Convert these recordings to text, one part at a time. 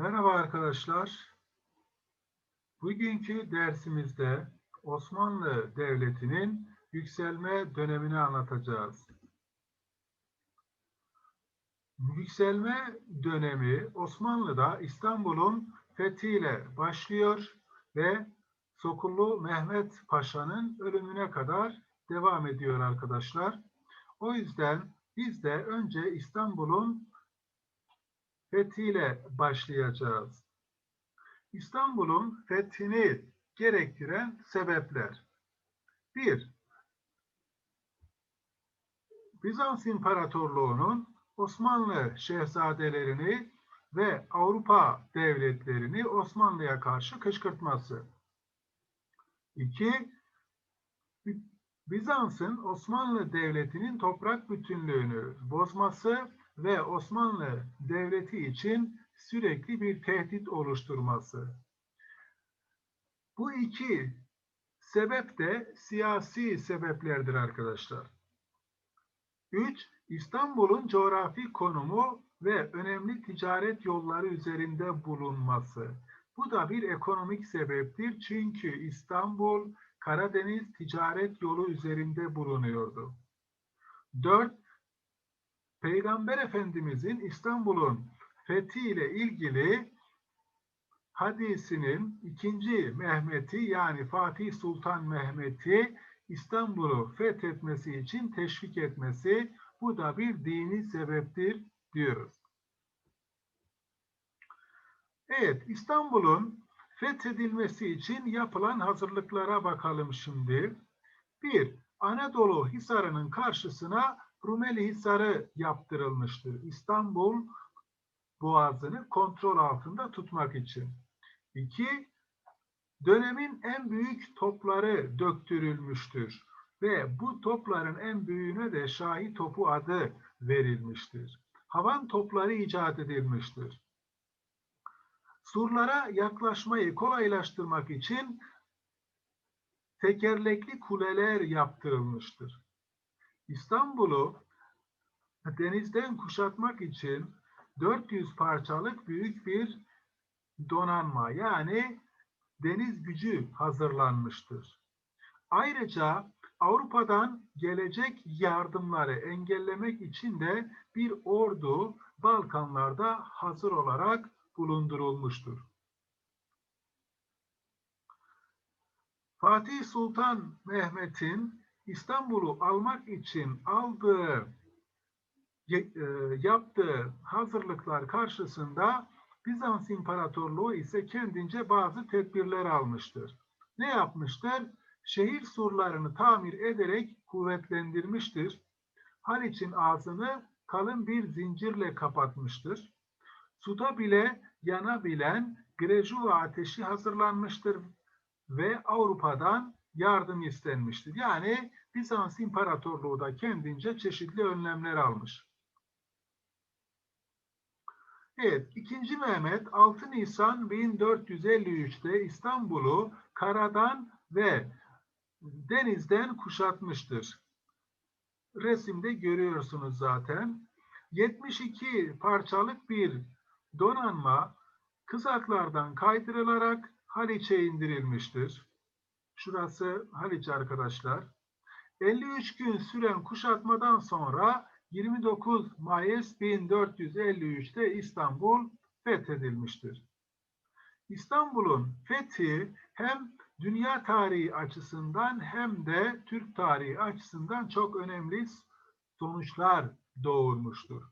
Merhaba arkadaşlar. Bugünkü dersimizde Osmanlı Devleti'nin yükselme dönemini anlatacağız. Yükselme dönemi Osmanlı'da İstanbul'un fethiyle başlıyor ve Sokullu Mehmet Paşa'nın ölümüne kadar devam ediyor arkadaşlar. O yüzden biz de önce İstanbul'un fethiyle başlayacağız. İstanbul'un fethini gerektiren sebepler. 1. Bizans İmparatorluğu'nun Osmanlı şehzadelerini ve Avrupa devletlerini Osmanlı'ya karşı kışkırtması. 2. Bizans'ın Osmanlı Devleti'nin toprak bütünlüğünü bozması ve Osmanlı Devleti için sürekli bir tehdit oluşturması. Bu iki sebep de siyasi sebeplerdir arkadaşlar. 3. İstanbul'un coğrafi konumu ve önemli ticaret yolları üzerinde bulunması. Bu da bir ekonomik sebeptir çünkü İstanbul Karadeniz ticaret yolu üzerinde bulunuyordu. 4. Peygamber Efendimizin İstanbul'un fethi ile ilgili hadisinin ikinci Mehmet'i yani Fatih Sultan Mehmet'i İstanbul'u fethetmesi için teşvik etmesi bu da bir dini sebeptir diyoruz. Evet İstanbul'un fethedilmesi için yapılan hazırlıklara bakalım şimdi. Bir, Anadolu Hisarı'nın karşısına Rumeli Hisarı yaptırılmıştır. İstanbul Boğazı'nı kontrol altında tutmak için. İki, dönemin en büyük topları döktürülmüştür ve bu topların en büyüğüne de Şahi topu adı verilmiştir. Havan topları icat edilmiştir. Surlara yaklaşmayı kolaylaştırmak için tekerlekli kuleler yaptırılmıştır. İstanbul'u denizden kuşatmak için 400 parçalık büyük bir donanma yani deniz gücü hazırlanmıştır. Ayrıca Avrupa'dan gelecek yardımları engellemek için de bir ordu Balkanlarda hazır olarak bulundurulmuştur. Fatih Sultan Mehmet'in İstanbul'u almak için aldığı e, yaptığı hazırlıklar karşısında Bizans İmparatorluğu ise kendince bazı tedbirler almıştır. Ne yapmıştır? Şehir surlarını tamir ederek kuvvetlendirmiştir. Haliç'in ağzını kalın bir zincirle kapatmıştır. Suda bile yanabilen Grejua ateşi hazırlanmıştır ve Avrupa'dan yardım istenmiştir. Yani Bizans İmparatorluğu da kendince çeşitli önlemler almış. Evet, 2. Mehmet 6 Nisan 1453'te İstanbul'u karadan ve denizden kuşatmıştır. Resimde görüyorsunuz zaten. 72 parçalık bir donanma kızaklardan kaydırılarak Haliç'e indirilmiştir. Şurası Haliç arkadaşlar. 53 gün süren kuşatmadan sonra 29 Mayıs 1453'te İstanbul fethedilmiştir. İstanbul'un fethi hem dünya tarihi açısından hem de Türk tarihi açısından çok önemli sonuçlar doğurmuştur.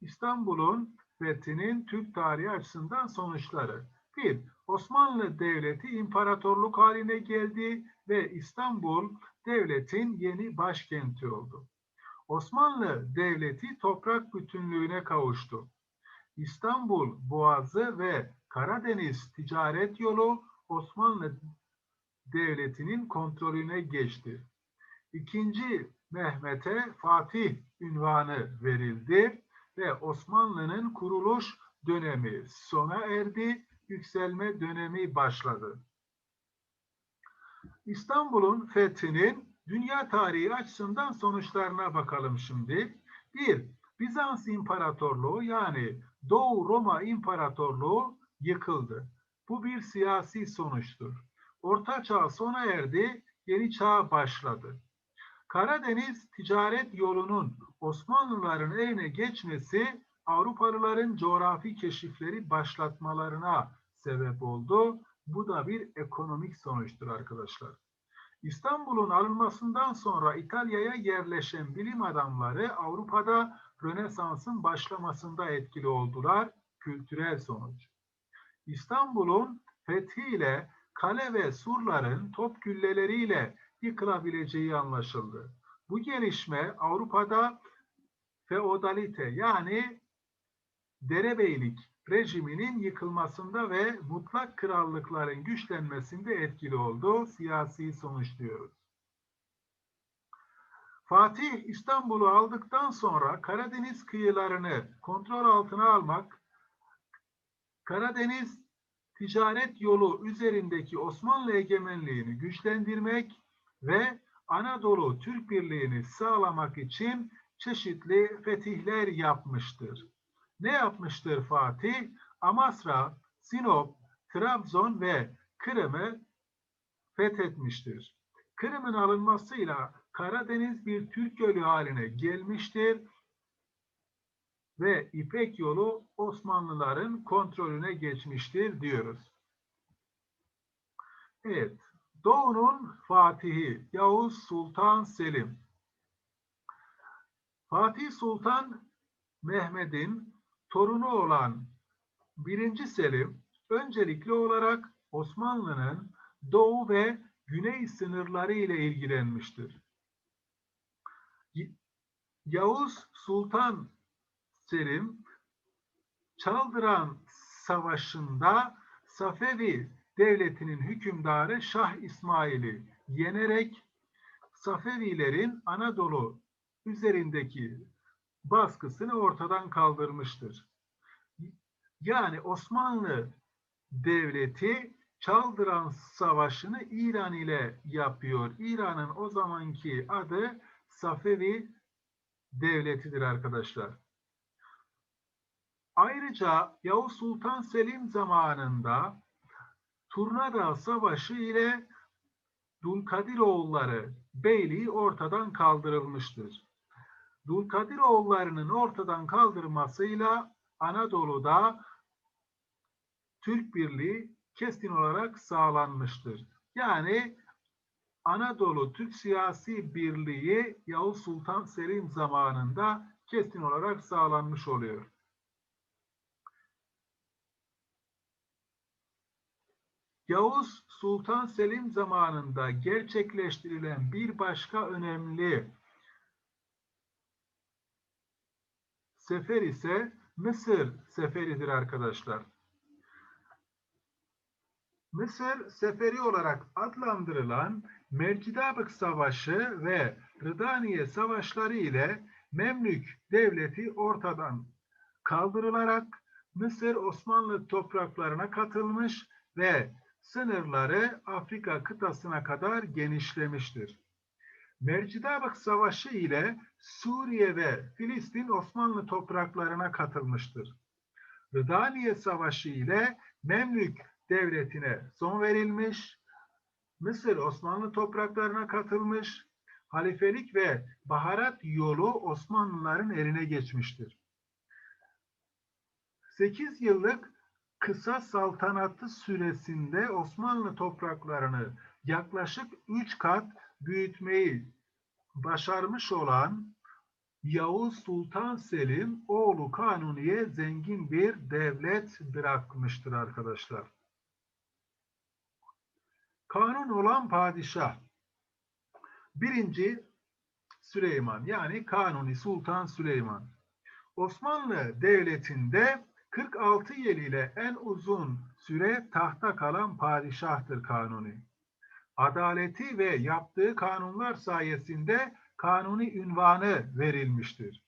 İstanbul'un fethinin Türk tarihi açısından sonuçları. 1. Osmanlı Devleti imparatorluk haline geldi ve İstanbul devletin yeni başkenti oldu. Osmanlı Devleti toprak bütünlüğüne kavuştu. İstanbul Boğazı ve Karadeniz ticaret yolu Osmanlı Devleti'nin kontrolüne geçti. İkinci Mehmet'e Fatih ünvanı verildi ve Osmanlı'nın kuruluş dönemi sona erdi, yükselme dönemi başladı. İstanbul'un fethinin dünya tarihi açısından sonuçlarına bakalım şimdi. Bir, Bizans İmparatorluğu yani Doğu Roma İmparatorluğu yıkıldı. Bu bir siyasi sonuçtur. Orta Çağ sona erdi, yeni çağ başladı. Karadeniz ticaret yolunun Osmanlıların eline geçmesi Avrupalıların coğrafi keşifleri başlatmalarına sebep oldu. Bu da bir ekonomik sonuçtur arkadaşlar. İstanbul'un alınmasından sonra İtalya'ya yerleşen bilim adamları Avrupa'da Rönesans'ın başlamasında etkili oldular. Kültürel sonuç. İstanbul'un fethiyle kale ve surların top gülleleriyle yıkılabileceği anlaşıldı. Bu gelişme Avrupa'da feodalite yani derebeylik rejiminin yıkılmasında ve mutlak krallıkların güçlenmesinde etkili oldu. Siyasi sonuç diyoruz. Fatih İstanbul'u aldıktan sonra Karadeniz kıyılarını kontrol altına almak, Karadeniz ticaret yolu üzerindeki Osmanlı egemenliğini güçlendirmek ve Anadolu Türk Birliği'ni sağlamak için çeşitli fetihler yapmıştır. Ne yapmıştır Fatih? Amasra, Sinop, Trabzon ve Kırım'ı fethetmiştir. Kırım'ın alınmasıyla Karadeniz bir Türk gölü haline gelmiştir ve İpek yolu Osmanlıların kontrolüne geçmiştir diyoruz. Evet, Doğu'nun Fatihi Yavuz Sultan Selim. Fatih Sultan Mehmet'in torunu olan 1. Selim öncelikli olarak Osmanlı'nın doğu ve güney sınırları ile ilgilenmiştir. Yavuz Sultan Selim Çaldıran Savaşı'nda Safevi devletinin hükümdarı Şah İsmail'i yenerek Safevilerin Anadolu üzerindeki baskısını ortadan kaldırmıştır. Yani Osmanlı Devleti Çaldıran Savaşı'nı İran ile yapıyor. İran'ın o zamanki adı Safevi Devleti'dir arkadaşlar. Ayrıca Yavuz Sultan Selim zamanında Turnada Savaşı ile Dulkadiroğulları beyliği ortadan kaldırılmıştır. Dulkadiroğullarının ortadan kaldırmasıyla Anadolu'da Türk Birliği kesin olarak sağlanmıştır. Yani Anadolu Türk Siyasi Birliği Yavuz Sultan Selim zamanında kesin olarak sağlanmış oluyor. Yavuz Sultan Selim zamanında gerçekleştirilen bir başka önemli sefer ise Mısır seferidir arkadaşlar. Mısır seferi olarak adlandırılan Mercidabık Savaşı ve Rıdaniye Savaşları ile Memlük Devleti ortadan kaldırılarak Mısır Osmanlı topraklarına katılmış ve sınırları Afrika kıtasına kadar genişlemiştir. Mercidabık Savaşı ile Suriye ve Filistin Osmanlı topraklarına katılmıştır. Rıdaniye Savaşı ile Memlük Devleti'ne son verilmiş, Mısır Osmanlı topraklarına katılmış, halifelik ve baharat yolu Osmanlıların eline geçmiştir. 8 yıllık kısa saltanatı süresinde Osmanlı topraklarını yaklaşık 3 kat büyütmeyi başarmış olan Yavuz Sultan Selim oğlu Kanuni'ye zengin bir devlet bırakmıştır arkadaşlar. Kanun olan padişah birinci Süleyman yani Kanuni Sultan Süleyman Osmanlı Devleti'nde 46 yıl ile en uzun süre tahta kalan padişahtır Kanuni. Adaleti ve yaptığı kanunlar sayesinde kanuni ünvanı verilmiştir.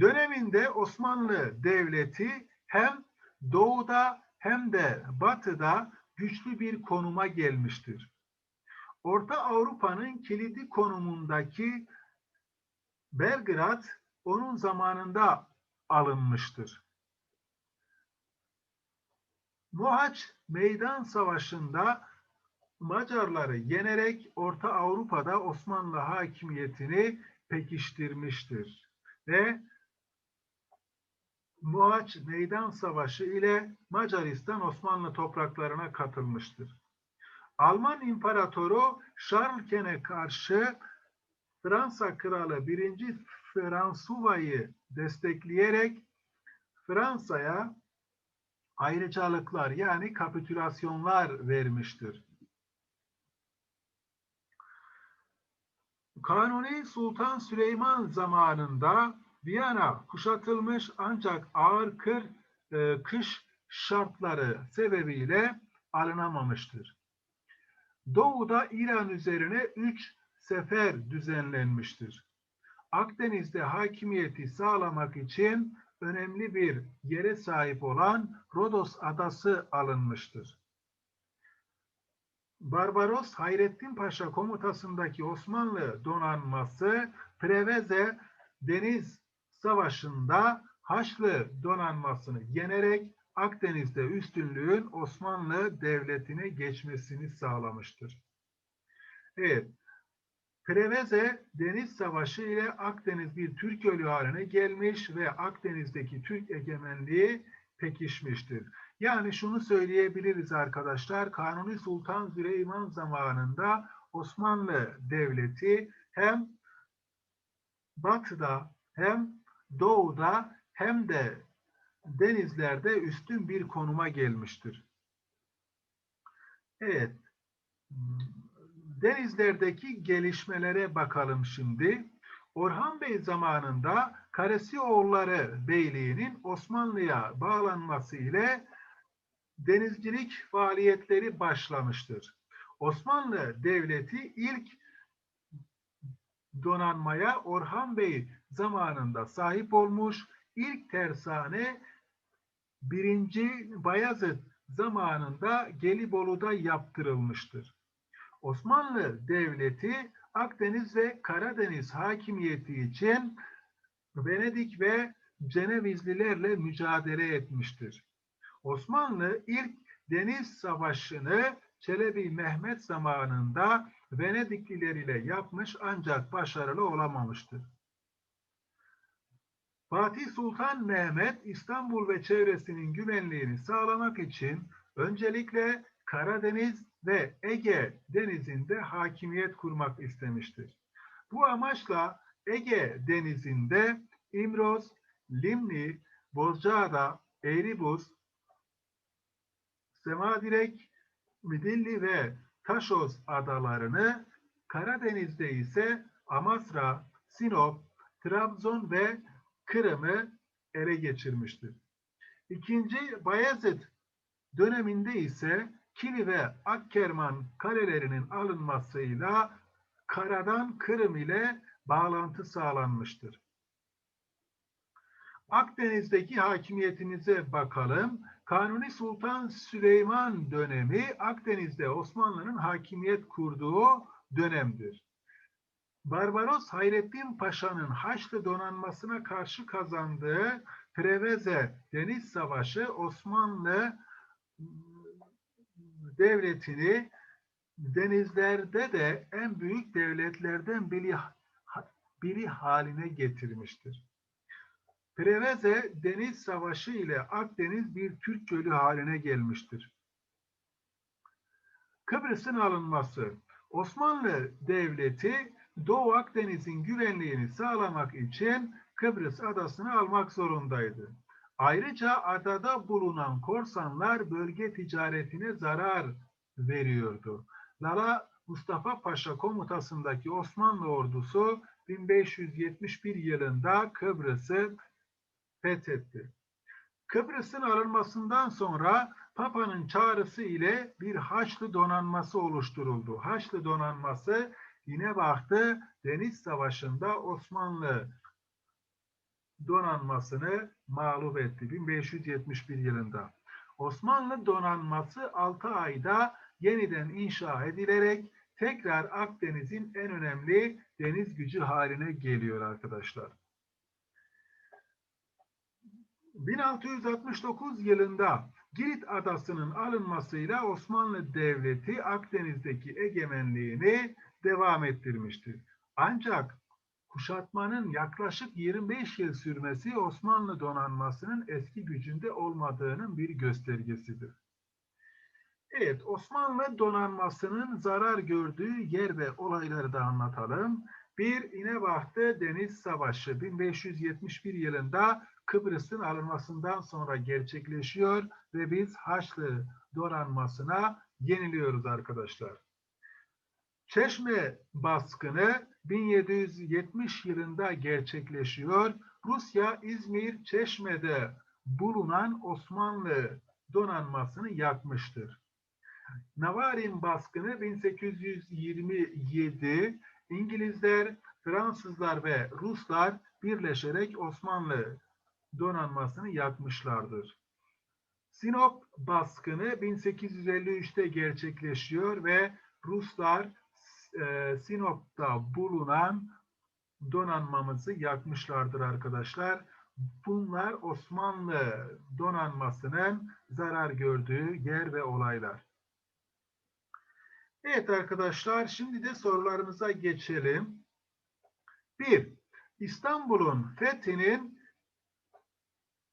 Döneminde Osmanlı Devleti hem doğuda hem de batıda güçlü bir konuma gelmiştir. Orta Avrupa'nın kilidi konumundaki Belgrad onun zamanında alınmıştır. Mohaç Meydan Savaşı'nda Macarları yenerek Orta Avrupa'da Osmanlı hakimiyetini pekiştirmiştir. Ve Mohaç Meydan Savaşı ile Macaristan Osmanlı topraklarına katılmıştır. Alman İmparatoru Charles'e karşı Fransa Kralı 1. Fransuva'yı destekleyerek Fransa'ya ayrıcalıklar yani kapitülasyonlar vermiştir. Kanuni Sultan Süleyman zamanında Viyana kuşatılmış ancak ağır kır, e, kış şartları sebebiyle alınamamıştır. Doğuda İran üzerine üç sefer düzenlenmiştir. Akdeniz'de hakimiyeti sağlamak için önemli bir yere sahip olan Rodos adası alınmıştır. Barbaros Hayrettin Paşa komutasındaki Osmanlı donanması Preveze Deniz Savaşı'nda Haçlı donanmasını yenerek Akdeniz'de üstünlüğün Osmanlı Devleti'ne geçmesini sağlamıştır. Evet, Preveze Deniz Savaşı ile Akdeniz bir Türk ölü haline gelmiş ve Akdeniz'deki Türk egemenliği pekişmiştir. Yani şunu söyleyebiliriz arkadaşlar, Kanuni Sultan Süleyman zamanında Osmanlı Devleti hem batıda hem doğuda hem de denizlerde üstün bir konuma gelmiştir. Evet, denizlerdeki gelişmelere bakalım şimdi. Orhan Bey zamanında Karasioğulları Beyliği'nin Osmanlı'ya bağlanması ile denizcilik faaliyetleri başlamıştır. Osmanlı Devleti ilk donanmaya Orhan Bey zamanında sahip olmuş. İlk tersane birinci Bayezid zamanında Gelibolu'da yaptırılmıştır. Osmanlı Devleti Akdeniz ve Karadeniz hakimiyeti için Venedik ve Cenevizlilerle mücadele etmiştir. Osmanlı ilk deniz savaşını Çelebi Mehmet zamanında Venedikliler ile yapmış ancak başarılı olamamıştır. Fatih Sultan Mehmet İstanbul ve çevresinin güvenliğini sağlamak için öncelikle Karadeniz ve Ege denizinde hakimiyet kurmak istemiştir. Bu amaçla Ege denizinde İmroz, Limni, Bozcaada, Eğribuz, Semadirek, Midilli ve Taşoz adalarını, Karadeniz'de ise Amasra, Sinop, Trabzon ve Kırım'ı ele geçirmiştir. İkinci Bayezid döneminde ise Kili ve Akkerman kalelerinin alınmasıyla karadan Kırım ile bağlantı sağlanmıştır. Akdeniz'deki hakimiyetimize bakalım. Kanuni Sultan Süleyman dönemi Akdeniz'de Osmanlı'nın hakimiyet kurduğu dönemdir. Barbaros Hayrettin Paşa'nın Haçlı donanmasına karşı kazandığı Preveze Deniz Savaşı Osmanlı devletini denizlerde de en büyük devletlerden biri, biri haline getirmiştir. Preveze Deniz Savaşı ile Akdeniz bir Türk gölü haline gelmiştir. Kıbrıs'ın alınması Osmanlı Devleti Doğu Akdeniz'in güvenliğini sağlamak için Kıbrıs adasını almak zorundaydı. Ayrıca adada bulunan korsanlar bölge ticaretine zarar veriyordu. Lala Mustafa Paşa komutasındaki Osmanlı ordusu 1571 yılında Kıbrıs'ı fethetti. Kıbrıs'ın alınmasından sonra Papa'nın çağrısı ile bir Haçlı donanması oluşturuldu. Haçlı donanması yine baktı Deniz Savaşı'nda Osmanlı donanmasını mağlup etti 1571 yılında. Osmanlı donanması 6 ayda yeniden inşa edilerek tekrar Akdeniz'in en önemli deniz gücü haline geliyor arkadaşlar. 1669 yılında Girit adasının alınmasıyla Osmanlı Devleti Akdeniz'deki egemenliğini devam ettirmiştir. Ancak kuşatmanın yaklaşık 25 yıl sürmesi Osmanlı donanmasının eski gücünde olmadığının bir göstergesidir. Evet, Osmanlı donanmasının zarar gördüğü yer ve olayları da anlatalım. Bir İnebahtı Deniz Savaşı 1571 yılında Kıbrıs'ın alınmasından sonra gerçekleşiyor ve biz Haçlı donanmasına yeniliyoruz arkadaşlar. Çeşme baskını 1770 yılında gerçekleşiyor. Rusya İzmir Çeşme'de bulunan Osmanlı donanmasını yakmıştır. Navarin baskını 1827 İngilizler, Fransızlar ve Ruslar birleşerek Osmanlı donanmasını yakmışlardır. Sinop baskını 1853'te gerçekleşiyor ve Ruslar e, Sinop'ta bulunan donanmamızı yakmışlardır arkadaşlar. Bunlar Osmanlı donanmasının zarar gördüğü yer ve olaylar. Evet arkadaşlar şimdi de sorularımıza geçelim. Bir, İstanbul'un fethinin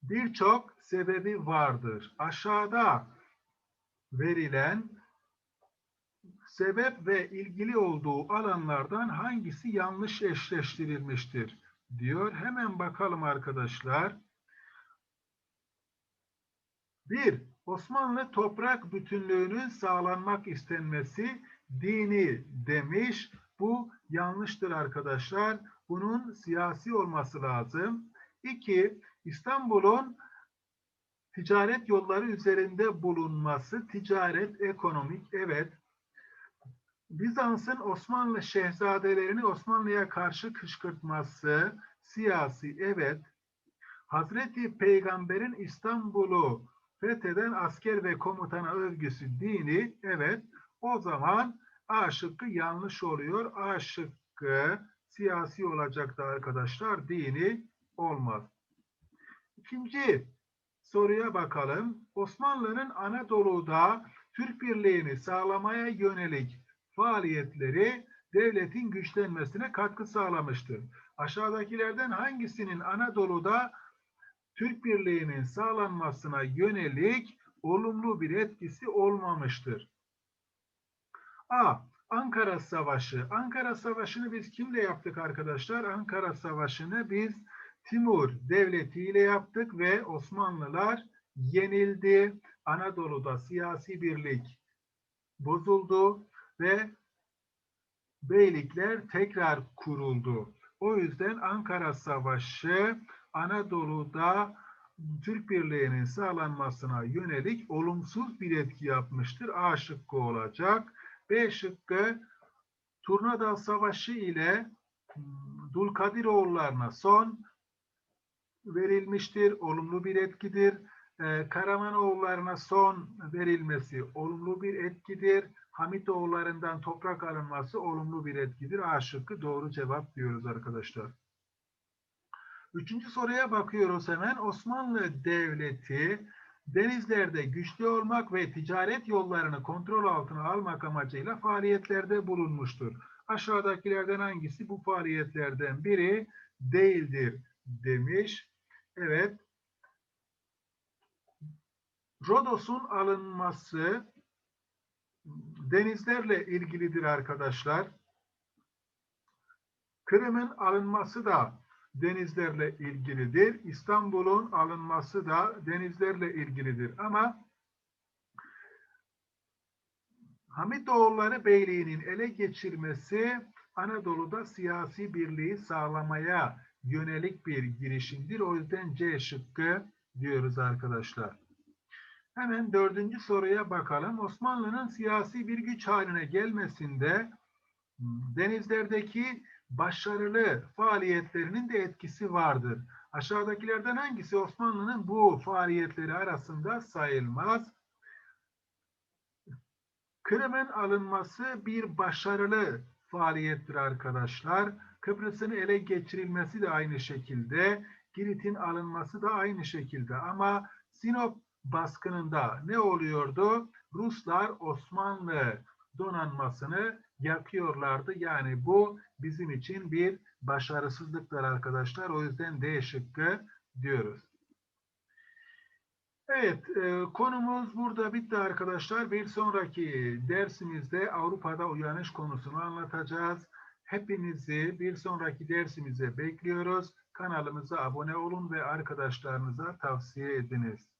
birçok sebebi vardır. Aşağıda verilen sebep ve ilgili olduğu alanlardan hangisi yanlış eşleştirilmiştir diyor. Hemen bakalım arkadaşlar. Bir, Osmanlı toprak bütünlüğünün sağlanmak istenmesi dini demiş. Bu yanlıştır arkadaşlar. Bunun siyasi olması lazım. İki, İstanbul'un ticaret yolları üzerinde bulunması, ticaret, ekonomik, evet. Bizans'ın Osmanlı şehzadelerini Osmanlı'ya karşı kışkırtması, siyasi, evet. Hazreti Peygamber'in İstanbul'u fetheden asker ve komutana övgüsü dini, evet. O zaman A şıkkı yanlış oluyor. A şıkkı siyasi olacaktı arkadaşlar. Dini olmaz. İkinci soruya bakalım. Osmanlı'nın Anadolu'da Türk birliğini sağlamaya yönelik faaliyetleri devletin güçlenmesine katkı sağlamıştır. Aşağıdakilerden hangisinin Anadolu'da Türk birliğinin sağlanmasına yönelik olumlu bir etkisi olmamıştır? A. Ankara Savaşı. Ankara Savaşı'nı biz kimle yaptık arkadaşlar? Ankara Savaşı'nı biz Timur Devleti ile yaptık ve Osmanlılar yenildi. Anadolu'da siyasi birlik bozuldu ve beylikler tekrar kuruldu. O yüzden Ankara Savaşı Anadolu'da Türk Birliği'nin sağlanmasına yönelik olumsuz bir etki yapmıştır. A şıkkı olacak. B şıkkı Turnadal Savaşı ile Dulkadiroğullarına son verilmiştir. Olumlu bir etkidir. Ee, Karamanoğullarına son verilmesi olumlu bir etkidir. Hamitoğullarından toprak alınması olumlu bir etkidir. A şıkkı doğru cevap diyoruz arkadaşlar. Üçüncü soruya bakıyoruz hemen. Osmanlı Devleti denizlerde güçlü olmak ve ticaret yollarını kontrol altına almak amacıyla faaliyetlerde bulunmuştur. Aşağıdakilerden hangisi bu faaliyetlerden biri değildir demiş. Evet. Rodos'un alınması denizlerle ilgilidir arkadaşlar. Kırım'ın alınması da denizlerle ilgilidir. İstanbul'un alınması da denizlerle ilgilidir. Ama Hamitoğulları Beyliği'nin ele geçirmesi Anadolu'da siyasi birliği sağlamaya yönelik bir girişimdir. O yüzden C şıkkı diyoruz arkadaşlar. Hemen dördüncü soruya bakalım. Osmanlı'nın siyasi bir güç haline gelmesinde denizlerdeki başarılı faaliyetlerinin de etkisi vardır. Aşağıdakilerden hangisi Osmanlı'nın bu faaliyetleri arasında sayılmaz? Kırım'ın alınması bir başarılı faaliyettir arkadaşlar. Kıbrıs'ın ele geçirilmesi de aynı şekilde. Girit'in alınması da aynı şekilde ama Sinop baskınında ne oluyordu? Ruslar Osmanlı donanmasını yakıyorlardı. Yani bu bizim için bir başarısızlıktır arkadaşlar. O yüzden D şıkkı diyoruz. Evet, e, konumuz burada bitti arkadaşlar. Bir sonraki dersimizde Avrupa'da uyanış konusunu anlatacağız. Hepinizi bir sonraki dersimize bekliyoruz. Kanalımıza abone olun ve arkadaşlarınıza tavsiye ediniz.